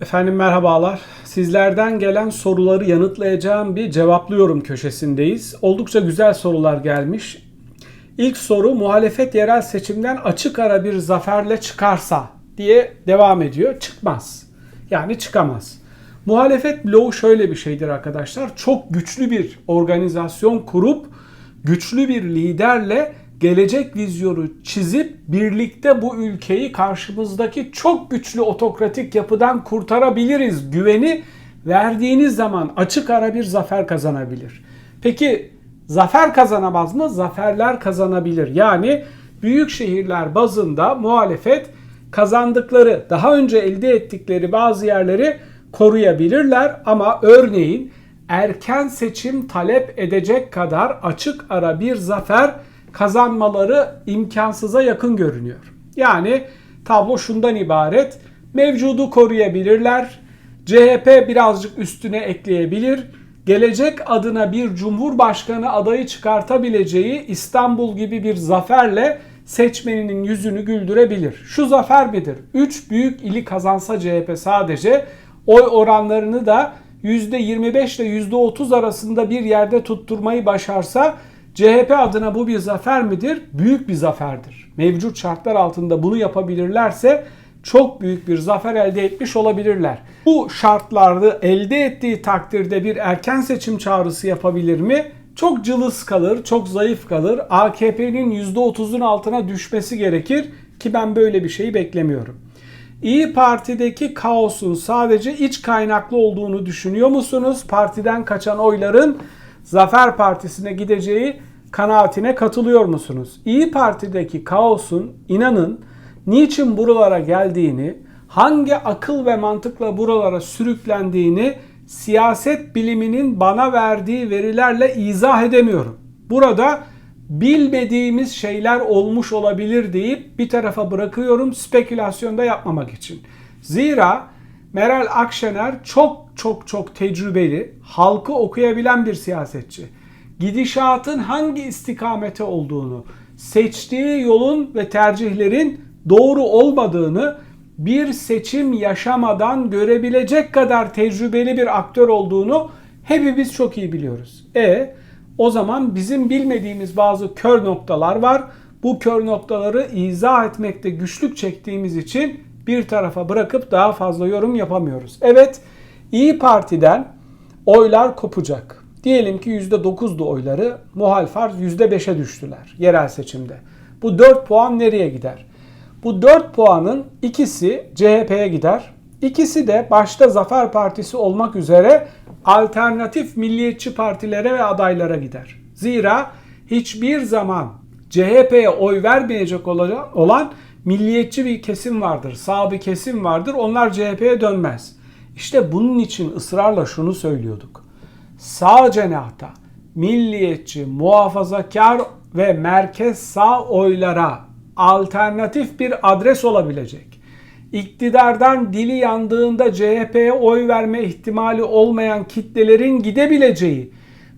Efendim merhabalar. Sizlerden gelen soruları yanıtlayacağım bir cevaplıyorum köşesindeyiz. Oldukça güzel sorular gelmiş. İlk soru muhalefet yerel seçimden açık ara bir zaferle çıkarsa diye devam ediyor. Çıkmaz. Yani çıkamaz. Muhalefet bloğu şöyle bir şeydir arkadaşlar. Çok güçlü bir organizasyon kurup güçlü bir liderle gelecek vizyonu çizip birlikte bu ülkeyi karşımızdaki çok güçlü otokratik yapıdan kurtarabiliriz güveni verdiğiniz zaman açık ara bir zafer kazanabilir. Peki zafer kazanamaz mı? Zaferler kazanabilir. Yani büyük şehirler bazında muhalefet kazandıkları, daha önce elde ettikleri bazı yerleri koruyabilirler ama örneğin erken seçim talep edecek kadar açık ara bir zafer kazanmaları imkansıza yakın görünüyor. Yani tablo şundan ibaret. Mevcudu koruyabilirler. CHP birazcık üstüne ekleyebilir. Gelecek adına bir cumhurbaşkanı adayı çıkartabileceği İstanbul gibi bir zaferle seçmeninin yüzünü güldürebilir. Şu zafer midir? 3 büyük ili kazansa CHP sadece oy oranlarını da %25 ile %30 arasında bir yerde tutturmayı başarsa CHP adına bu bir zafer midir? Büyük bir zaferdir. Mevcut şartlar altında bunu yapabilirlerse çok büyük bir zafer elde etmiş olabilirler. Bu şartlarda elde ettiği takdirde bir erken seçim çağrısı yapabilir mi? Çok cılız kalır, çok zayıf kalır. AKP'nin %30'un altına düşmesi gerekir ki ben böyle bir şeyi beklemiyorum. İyi Parti'deki kaosun sadece iç kaynaklı olduğunu düşünüyor musunuz? Partiden kaçan oyların Zafer Partisi'ne gideceği kanaatine katılıyor musunuz? İyi Parti'deki kaosun inanın niçin buralara geldiğini, hangi akıl ve mantıkla buralara sürüklendiğini siyaset biliminin bana verdiği verilerle izah edemiyorum. Burada bilmediğimiz şeyler olmuş olabilir deyip bir tarafa bırakıyorum spekülasyonda yapmamak için. Zira Meral Akşener çok çok çok tecrübeli, halkı okuyabilen bir siyasetçi. Gidişatın hangi istikamete olduğunu, seçtiği yolun ve tercihlerin doğru olmadığını bir seçim yaşamadan görebilecek kadar tecrübeli bir aktör olduğunu hepimiz çok iyi biliyoruz. E o zaman bizim bilmediğimiz bazı kör noktalar var. Bu kör noktaları izah etmekte güçlük çektiğimiz için bir tarafa bırakıp daha fazla yorum yapamıyoruz. Evet, İyi Parti'den oylar kopacak. Diyelim ki %9'du oyları, muhal farz %5'e düştüler yerel seçimde. Bu 4 puan nereye gider? Bu 4 puanın ikisi CHP'ye gider. İkisi de başta Zafer Partisi olmak üzere alternatif milliyetçi partilere ve adaylara gider. Zira hiçbir zaman CHP'ye oy vermeyecek olan milliyetçi bir kesim vardır, sağ bir kesim vardır. Onlar CHP'ye dönmez. İşte bunun için ısrarla şunu söylüyorduk. Sağ cenahta milliyetçi, muhafazakar ve merkez sağ oylara alternatif bir adres olabilecek. İktidardan dili yandığında CHP'ye oy verme ihtimali olmayan kitlelerin gidebileceği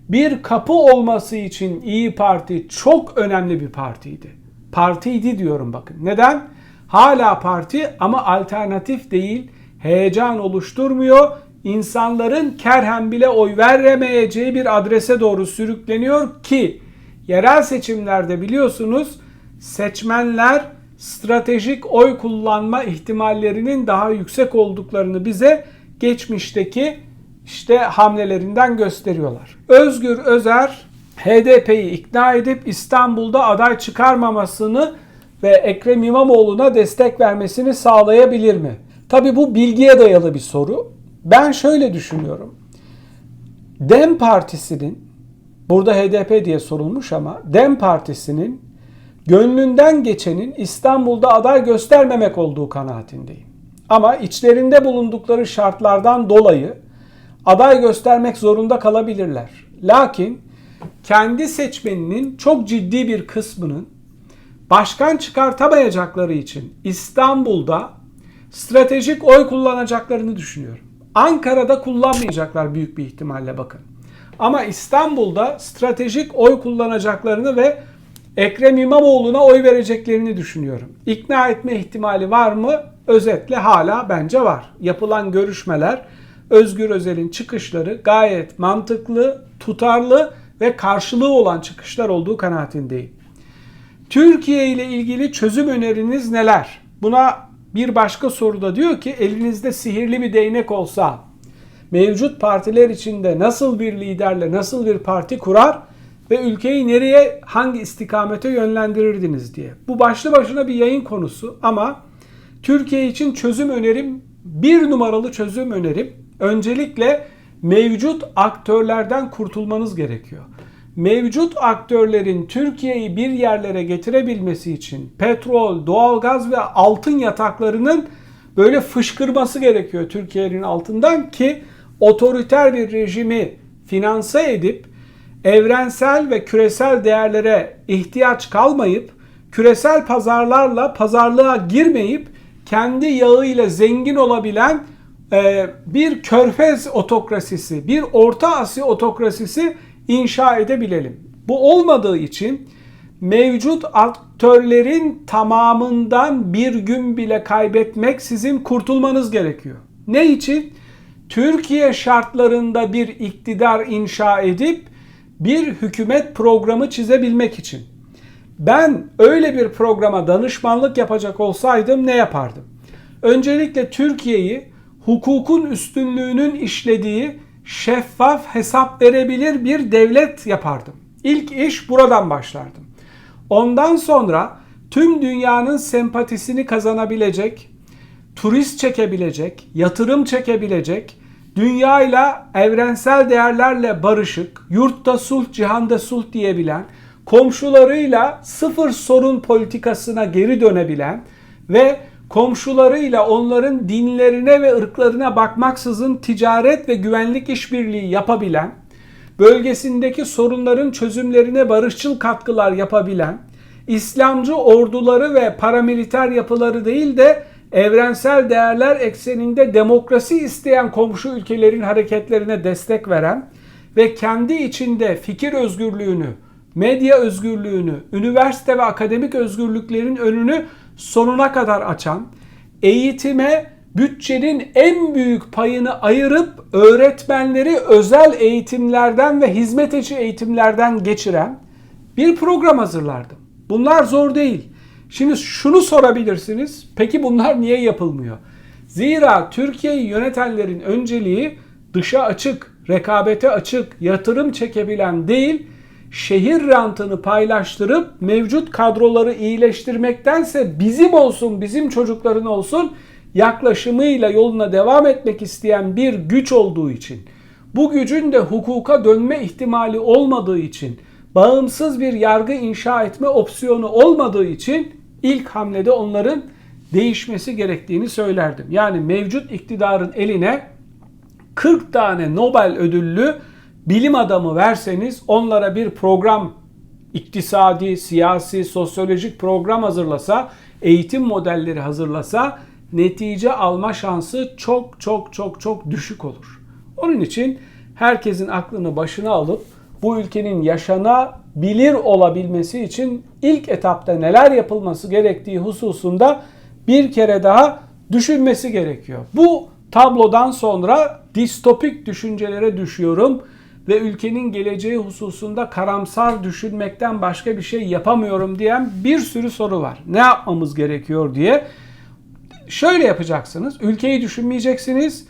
bir kapı olması için İyi Parti çok önemli bir partiydi. Partiydi diyorum bakın. Neden? Hala parti ama alternatif değil, heyecan oluşturmuyor. İnsanların kerhen bile oy veremeyeceği bir adrese doğru sürükleniyor ki yerel seçimlerde biliyorsunuz seçmenler stratejik oy kullanma ihtimallerinin daha yüksek olduklarını bize geçmişteki işte hamlelerinden gösteriyorlar. Özgür Özer HDP'yi ikna edip İstanbul'da aday çıkarmamasını ve Ekrem İmamoğlu'na destek vermesini sağlayabilir mi? Tabi bu bilgiye dayalı bir soru. Ben şöyle düşünüyorum. Dem Partisi'nin burada HDP diye sorulmuş ama Dem Partisi'nin gönlünden geçenin İstanbul'da aday göstermemek olduğu kanaatindeyim. Ama içlerinde bulundukları şartlardan dolayı aday göstermek zorunda kalabilirler. Lakin kendi seçmeninin çok ciddi bir kısmının başkan çıkartamayacakları için İstanbul'da stratejik oy kullanacaklarını düşünüyorum. Ankara'da kullanmayacaklar büyük bir ihtimalle bakın. Ama İstanbul'da stratejik oy kullanacaklarını ve Ekrem İmamoğlu'na oy vereceklerini düşünüyorum. İkna etme ihtimali var mı? Özetle hala bence var. Yapılan görüşmeler, Özgür Özel'in çıkışları gayet mantıklı, tutarlı ve karşılığı olan çıkışlar olduğu kanaatindeyim. Türkiye ile ilgili çözüm öneriniz neler? Buna bir başka soruda diyor ki elinizde sihirli bir değnek olsa mevcut partiler içinde nasıl bir liderle nasıl bir parti kurar ve ülkeyi nereye hangi istikamete yönlendirirdiniz diye. Bu başlı başına bir yayın konusu ama Türkiye için çözüm önerim bir numaralı çözüm önerim öncelikle mevcut aktörlerden kurtulmanız gerekiyor. Mevcut aktörlerin Türkiye'yi bir yerlere getirebilmesi için petrol, doğalgaz ve altın yataklarının böyle fışkırması gerekiyor Türkiye'nin altından ki otoriter bir rejimi finanse edip evrensel ve küresel değerlere ihtiyaç kalmayıp küresel pazarlarla pazarlığa girmeyip kendi yağıyla zengin olabilen e, bir körfez otokrasisi, bir Orta Asya otokrasisi inşa edebilelim. Bu olmadığı için mevcut aktörlerin tamamından bir gün bile kaybetmek sizin kurtulmanız gerekiyor. Ne için? Türkiye şartlarında bir iktidar inşa edip bir hükümet programı çizebilmek için. Ben öyle bir programa danışmanlık yapacak olsaydım ne yapardım? Öncelikle Türkiye'yi hukukun üstünlüğünün işlediği şeffaf hesap verebilir bir devlet yapardım. İlk iş buradan başlardım. Ondan sonra tüm dünyanın sempatisini kazanabilecek, turist çekebilecek, yatırım çekebilecek, dünyayla evrensel değerlerle barışık, yurtta sulh, cihanda sulh diyebilen, komşularıyla sıfır sorun politikasına geri dönebilen ve komşularıyla onların dinlerine ve ırklarına bakmaksızın ticaret ve güvenlik işbirliği yapabilen, bölgesindeki sorunların çözümlerine barışçıl katkılar yapabilen, İslamcı orduları ve paramiliter yapıları değil de evrensel değerler ekseninde demokrasi isteyen komşu ülkelerin hareketlerine destek veren ve kendi içinde fikir özgürlüğünü, medya özgürlüğünü, üniversite ve akademik özgürlüklerin önünü sonuna kadar açan, eğitime bütçenin en büyük payını ayırıp öğretmenleri özel eğitimlerden ve hizmet içi eğitimlerden geçiren bir program hazırlardım. Bunlar zor değil. Şimdi şunu sorabilirsiniz. Peki bunlar niye yapılmıyor? Zira Türkiye'yi yönetenlerin önceliği dışa açık, rekabete açık, yatırım çekebilen değil, şehir rantını paylaştırıp mevcut kadroları iyileştirmektense bizim olsun, bizim çocukların olsun yaklaşımıyla yoluna devam etmek isteyen bir güç olduğu için, bu gücün de hukuka dönme ihtimali olmadığı için, bağımsız bir yargı inşa etme opsiyonu olmadığı için ilk hamlede onların değişmesi gerektiğini söylerdim. Yani mevcut iktidarın eline 40 tane Nobel ödüllü bilim adamı verseniz onlara bir program iktisadi, siyasi, sosyolojik program hazırlasa, eğitim modelleri hazırlasa netice alma şansı çok çok çok çok düşük olur. Onun için herkesin aklını başına alıp bu ülkenin yaşanabilir olabilmesi için ilk etapta neler yapılması gerektiği hususunda bir kere daha düşünmesi gerekiyor. Bu tablodan sonra distopik düşüncelere düşüyorum ve ülkenin geleceği hususunda karamsar düşünmekten başka bir şey yapamıyorum diyen bir sürü soru var. Ne yapmamız gerekiyor diye. Şöyle yapacaksınız. Ülkeyi düşünmeyeceksiniz.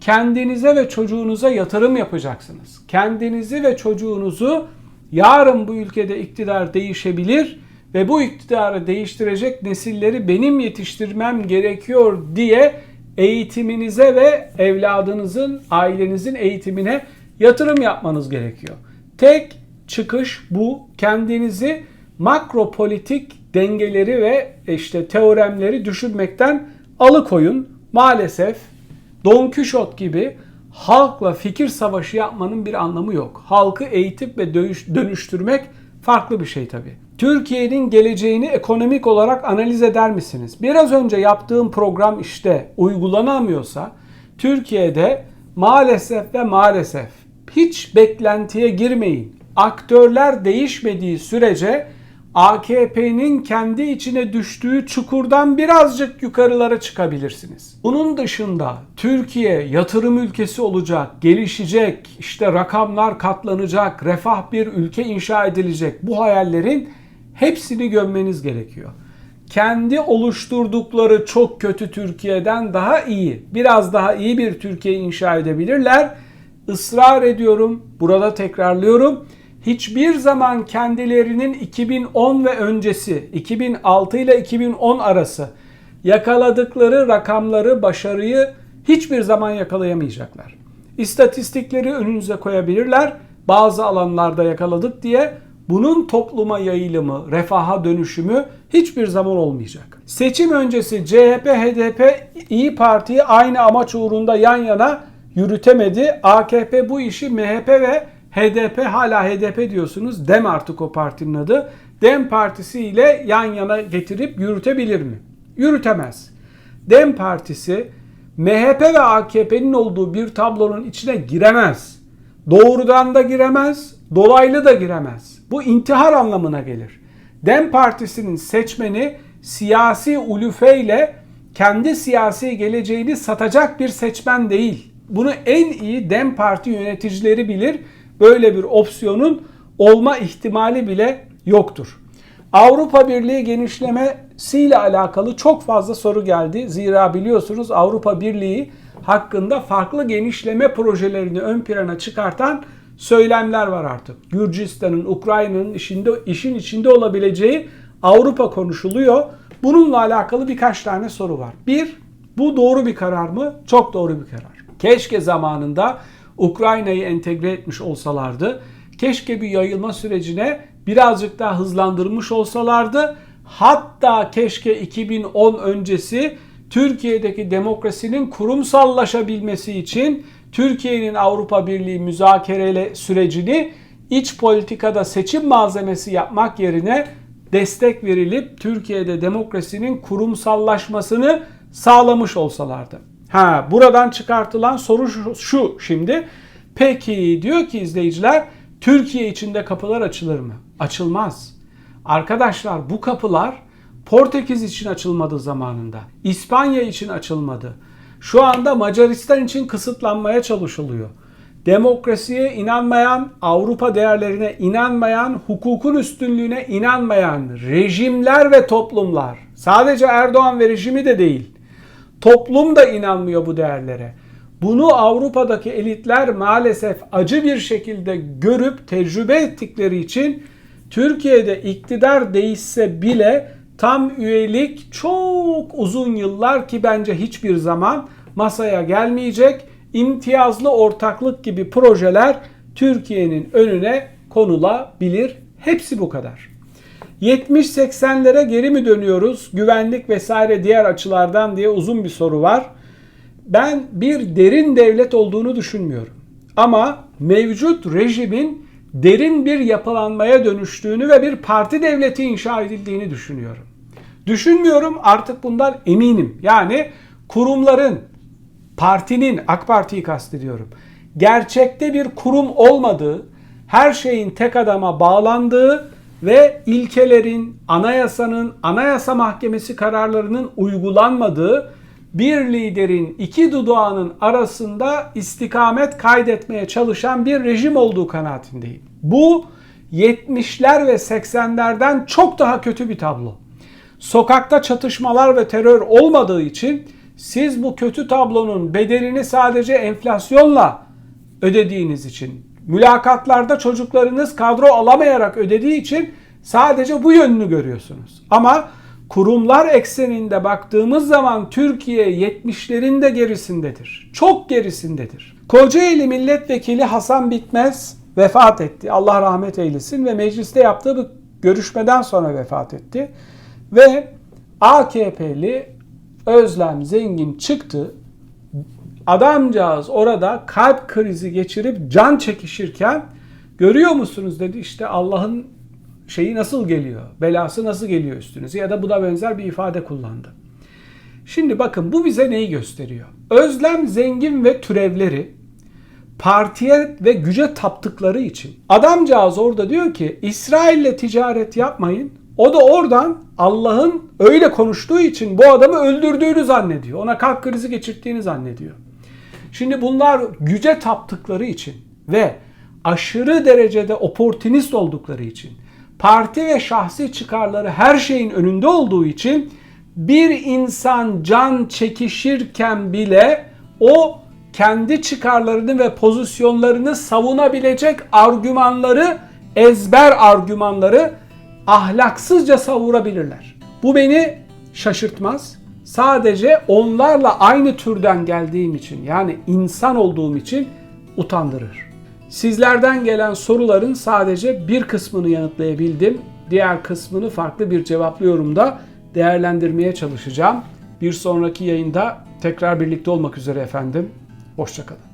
Kendinize ve çocuğunuza yatırım yapacaksınız. Kendinizi ve çocuğunuzu yarın bu ülkede iktidar değişebilir ve bu iktidarı değiştirecek nesilleri benim yetiştirmem gerekiyor diye eğitiminize ve evladınızın, ailenizin eğitimine yatırım yapmanız gerekiyor. Tek çıkış bu. Kendinizi makro politik dengeleri ve işte teoremleri düşünmekten alıkoyun. Maalesef Don Kişot gibi halkla fikir savaşı yapmanın bir anlamı yok. Halkı eğitip ve dönüştürmek farklı bir şey tabii. Türkiye'nin geleceğini ekonomik olarak analiz eder misiniz? Biraz önce yaptığım program işte uygulanamıyorsa Türkiye'de maalesef ve maalesef hiç beklentiye girmeyin. Aktörler değişmediği sürece AKP'nin kendi içine düştüğü çukurdan birazcık yukarılara çıkabilirsiniz. Bunun dışında Türkiye yatırım ülkesi olacak, gelişecek, işte rakamlar katlanacak, refah bir ülke inşa edilecek. Bu hayallerin hepsini gömmeniz gerekiyor. Kendi oluşturdukları çok kötü Türkiye'den daha iyi, biraz daha iyi bir Türkiye inşa edebilirler. Israr ediyorum, burada tekrarlıyorum hiçbir zaman kendilerinin 2010 ve öncesi 2006 ile 2010 arası yakaladıkları rakamları, başarıyı hiçbir zaman yakalayamayacaklar. İstatistikleri önünüze koyabilirler. Bazı alanlarda yakaladık diye bunun topluma yayılımı, refaha dönüşümü hiçbir zaman olmayacak. Seçim öncesi CHP, HDP, İyi Parti'yi aynı amaç uğrunda yan yana yürütemedi. AKP bu işi MHP ve HDP hala HDP diyorsunuz. Dem artık o partinin adı. Dem partisi ile yan yana getirip yürütebilir mi? Yürütemez. Dem partisi MHP ve AKP'nin olduğu bir tablonun içine giremez. Doğrudan da giremez, dolaylı da giremez. Bu intihar anlamına gelir. Dem partisinin seçmeni siyasi ulufeyle kendi siyasi geleceğini satacak bir seçmen değil. Bunu en iyi Dem Parti yöneticileri bilir böyle bir opsiyonun olma ihtimali bile yoktur. Avrupa Birliği genişlemesiyle alakalı çok fazla soru geldi. Zira biliyorsunuz Avrupa Birliği hakkında farklı genişleme projelerini ön plana çıkartan söylemler var artık. Gürcistan'ın, Ukrayna'nın işinde, işin içinde olabileceği Avrupa konuşuluyor. Bununla alakalı birkaç tane soru var. Bir, bu doğru bir karar mı? Çok doğru bir karar. Keşke zamanında Ukrayna'yı entegre etmiş olsalardı, keşke bir yayılma sürecine birazcık daha hızlandırmış olsalardı. Hatta keşke 2010 öncesi Türkiye'deki demokrasinin kurumsallaşabilmesi için Türkiye'nin Avrupa Birliği müzakerele sürecini iç politikada seçim malzemesi yapmak yerine destek verilip Türkiye'de demokrasinin kurumsallaşmasını sağlamış olsalardı. Ha buradan çıkartılan soru şu, şu şimdi. Peki diyor ki izleyiciler Türkiye içinde kapılar açılır mı? Açılmaz. Arkadaşlar bu kapılar Portekiz için açılmadı zamanında. İspanya için açılmadı. Şu anda Macaristan için kısıtlanmaya çalışılıyor. Demokrasiye inanmayan, Avrupa değerlerine inanmayan, hukukun üstünlüğüne inanmayan rejimler ve toplumlar, sadece Erdoğan ve rejimi de değil, Toplum da inanmıyor bu değerlere. Bunu Avrupa'daki elitler maalesef acı bir şekilde görüp tecrübe ettikleri için Türkiye'de iktidar değişse bile tam üyelik çok uzun yıllar ki bence hiçbir zaman masaya gelmeyecek imtiyazlı ortaklık gibi projeler Türkiye'nin önüne konulabilir. Hepsi bu kadar. 70-80'lere geri mi dönüyoruz? Güvenlik vesaire diğer açılardan diye uzun bir soru var. Ben bir derin devlet olduğunu düşünmüyorum. Ama mevcut rejimin derin bir yapılanmaya dönüştüğünü ve bir parti devleti inşa edildiğini düşünüyorum. Düşünmüyorum artık bundan eminim. Yani kurumların, partinin, AK Parti'yi kastediyorum. Gerçekte bir kurum olmadığı, her şeyin tek adama bağlandığı ve ilkelerin, anayasanın, anayasa mahkemesi kararlarının uygulanmadığı bir liderin iki dudağının arasında istikamet kaydetmeye çalışan bir rejim olduğu kanaatindeyim. Bu 70'ler ve 80'lerden çok daha kötü bir tablo. Sokakta çatışmalar ve terör olmadığı için siz bu kötü tablonun bedelini sadece enflasyonla ödediğiniz için Mülakatlarda çocuklarınız kadro alamayarak ödediği için sadece bu yönünü görüyorsunuz. Ama kurumlar ekseninde baktığımız zaman Türkiye 70'lerin de gerisindedir. Çok gerisindedir. Kocaeli Milletvekili Hasan Bitmez vefat etti. Allah rahmet eylesin ve mecliste yaptığı bir görüşmeden sonra vefat etti. Ve AKP'li Özlem Zengin çıktı Adamcağız orada kalp krizi geçirip can çekişirken görüyor musunuz dedi işte Allah'ın şeyi nasıl geliyor, belası nasıl geliyor üstünüze ya da bu da benzer bir ifade kullandı. Şimdi bakın bu bize neyi gösteriyor? Özlem zengin ve türevleri partiye ve güce taptıkları için adamcağız orada diyor ki İsrail'le ticaret yapmayın O da oradan Allah'ın öyle konuştuğu için bu adamı öldürdüğünü zannediyor. Ona kalp krizi geçirttiğini zannediyor. Şimdi bunlar güce taptıkları için ve aşırı derecede oportunist oldukları için, parti ve şahsi çıkarları her şeyin önünde olduğu için bir insan can çekişirken bile o kendi çıkarlarını ve pozisyonlarını savunabilecek argümanları, ezber argümanları ahlaksızca savurabilirler. Bu beni şaşırtmaz. Sadece onlarla aynı türden geldiğim için yani insan olduğum için utandırır. Sizlerden gelen soruların sadece bir kısmını yanıtlayabildim. Diğer kısmını farklı bir cevaplı yorumda değerlendirmeye çalışacağım. Bir sonraki yayında tekrar birlikte olmak üzere efendim. Hoşçakalın.